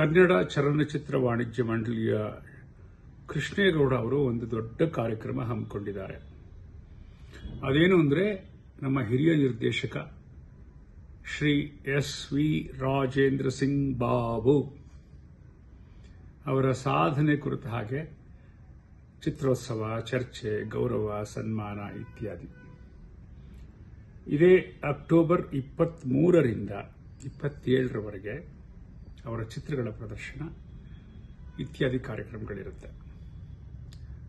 ಕನ್ನಡ ಚಲನಚಿತ್ರ ವಾಣಿಜ್ಯ ಮಂಡಳಿಯ ಕೃಷ್ಣೇಗೌಡ ಅವರು ಒಂದು ದೊಡ್ಡ ಕಾರ್ಯಕ್ರಮ ಹಮ್ಮಿಕೊಂಡಿದ್ದಾರೆ. ಅದೇನು ಅಂದರೆ ನಮ್ಮ ಹಿರಿಯ ನಿರ್ದೇಶಕ ಶ್ರೀ ಎಸ್ ವಿ ರಾಜೇಂದ್ರ ಸಿಂಗ್ ಬಾಬು ಅವರ ಸಾಧನೆ ಕುರಿತ ಹಾಗೆ ಚಿತ್ರೋತ್ಸವ, ಚರ್ಚೆ, ಗೌರವ, ಸನ್ಮಾನ ಇತ್ಯಾದಿ. ಇದೇ ಅಕ್ಟೋಬರ್ ಇಪ್ಪತ್ತ್ಮೂರರಿಂದ ಇಪ್ಪತ್ತೇಳರವರೆಗೆ ಅವರ ಚಿತ್ರಗಳ ಪ್ರದರ್ಶನ ಇತ್ಯಾದಿ ಕಾರ್ಯಕ್ರಮಗಳಿರುತ್ತೆ.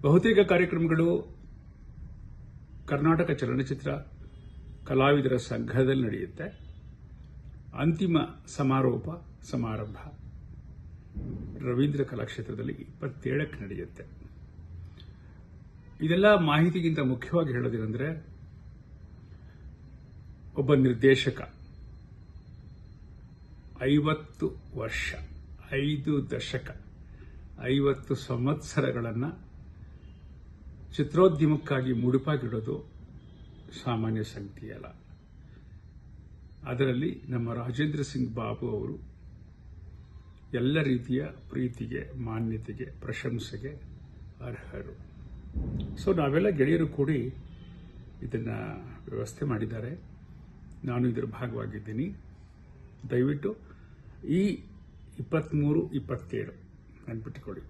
ಬಹುತೇಕ ಕಾರ್ಯಕ್ರಮಗಳು ಕರ್ನಾಟಕ ಚಲನಚಿತ್ರ ಕಲಾವಿದರ ಸಂಘದಲ್ಲಿ ನಡೆಯುತ್ತೆ. ಅಂತಿಮ ಸಮಾರೋಪ, ಸಮಾರಂಭ ರವೀಂದ್ರ ಕಲಾಕ್ಷೇತ್ರದಲ್ಲಿ ಇಪ್ಪತ್ತೇಳಕ್ಕೆ ನಡೆಯುತ್ತೆ. ಇದೆಲ್ಲ ಮಾಹಿತಿಗಿಂತ ಮುಖ್ಯವಾಗಿ ಹೇಳೋದೇನೆಂದರೆ, ಒಬ್ಬ ನಿರ್ದೇಶಕ ಐವತ್ತು ವರ್ಷ, ಐದು ದಶಕ, ಐವತ್ತು ಸಂವತ್ಸರಗಳನ್ನು ಚಿತ್ರೋದ್ಯಮಕ್ಕಾಗಿ ಮುಡುಪಾಗಿಡೋದು ಸಾಮಾನ್ಯ ಸಂಗತಿಯಲ್ಲ ಅದರಲ್ಲಿ ನಮ್ಮ ರಾಜೇಂದ್ರ ಸಿಂಗ್ ಬಾಬು ಅವರು ಎಲ್ಲ ರೀತಿಯ ಪ್ರೀತಿಗೆ, ಮಾನ್ಯತೆಗೆ, ಪ್ರಶಂಸೆಗೆ ಅರ್ಹರು. ಸೊ ನಾವೆಲ್ಲ ಗೆಳೆಯರು ಕೂಡಿ ಇದನ್ನು ವ್ಯವಸ್ಥೆ ಮಾಡಿದ್ದಾರೆ. ನಾನು ಇದರ ಭಾಗವಾಗಿದ್ದೀನಿ. ದಯವಿಟ್ಟು ಈ ಇಪ್ಪತ್ತ್ಮೂರು ಇಪ್ಪತ್ತೇಳು. ನೆನ್ಪಿಟ್ಟುಕೊಳ್ಳಿ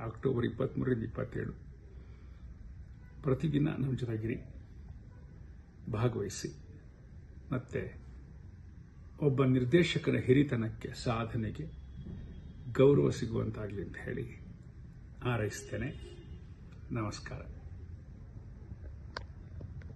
ಅಕ್ಟೋಬರ್ ಇಪ್ಪತ್ತ್ಮೂರರಿಂದ ಇಪ್ಪತ್ತೇಳು. ಪ್ರತಿದಿನ ನಮ್ಮ ಜೊತೆಗಿರಿ. ಭಾಗವಹಿಸಿ. ಮತ್ತು ಒಬ್ಬ ನಿರ್ದೇಶಕನ ಹಿರಿತನಕ್ಕೆ, ಸಾಧನೆಗೆ ಗೌರವ ಸಿಗುವಂತಾಗಲಿ ಅಂತ ಹೇಳಿ ಹಾರೈಸ್ತೇನೆ ನಮಸ್ಕಾರ.